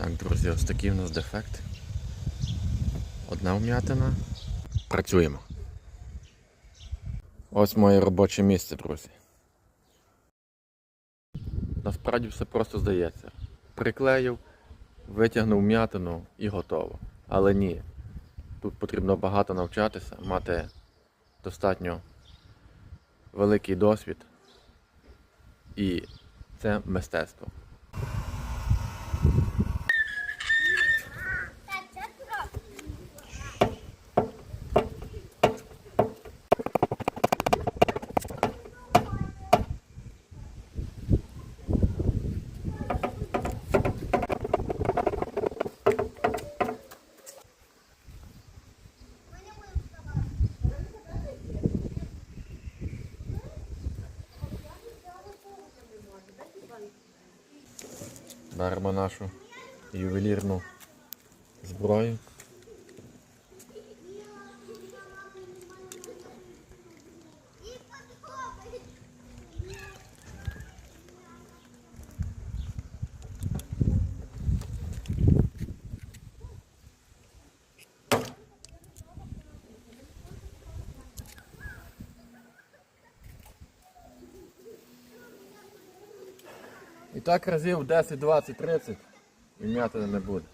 Так, друзі, ось такий у нас дефект. Одна вм'ятина. Працюємо. Ось моє робоче місце, друзі. Насправді все просто здається. Приклеїв, витягнув м'ятину і готово. Але ні. Тут потрібно багато навчатися, мати достатньо великий досвід. І це мистецтво. Беремо нашу ювелірну зброю. І так разів 10, 20, 30 і м'яти не буде.